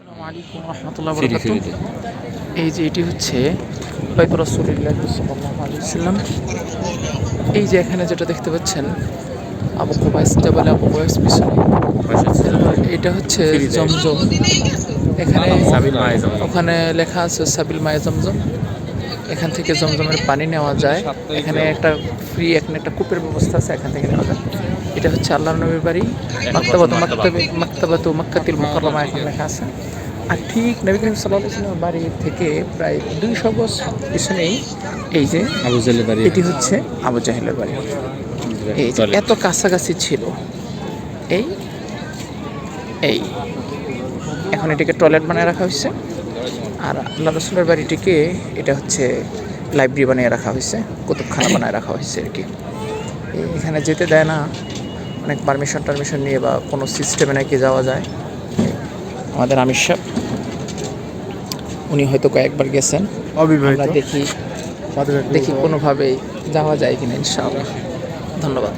আসসালামু আলাইকুম রহমতুল্লাহ এই যে এটি হচ্ছে বাইক রসুলিল্লাহ সাল্লাম এই যে এখানে যেটা দেখতে পাচ্ছেন আবু কুবাইস জাবাল আবু কুবাইস পিছনে। এটা হচ্ছে জমজম। এখানে ওখানে লেখা আছে সাবিল মায়ে জমজম। এখান থেকে জমজমের পানি নেওয়া যায়। এখানে একটা ফ্রি এখানে একটা কূপের ব্যবস্থা আছে এখান থেকে নেওয়া যায়। এটা হচ্ছে আল্লাহ নবীর বাড়ি। মাক্তাবাত মাক্তাবে মাক্তাবাত মাক্কাতিল মুকাররমা এখন লেখা আছে। আর ঠিক নবী করিম আলাইহি বাড়ি থেকে প্রায় দুইশো গজ পিছনেই এই যে আবু বাড়ি এটি হচ্ছে আবু জাহেলের বাড়ি। এই যে এত কাছাকাছি ছিল। এই এই। এখন এটাকে টয়লেট বানিয়ে রাখা হয়েছে। আর আল্লাহ রসুলের বাড়িটিকে এটা হচ্ছে লাইব্রেরি বানিয়ে রাখা হয়েছে কুতুবখানা বানিয়ে রাখা হয়েছে আর কি। এখানে যেতে দেয় না। অনেক পারমিশন টারমিশন নিয়ে বা কোনো সিস্টেমে নাকি যাওয়া যায়। আমাদের আমির সাহেব উনি হয়তো কয়েকবার গেছেন। অবিবাহিত। দেখি দেখি কোনোভাবেই যাওয়া যায় কিনা ইনশাআল্লাহ। ধন্যবাদ।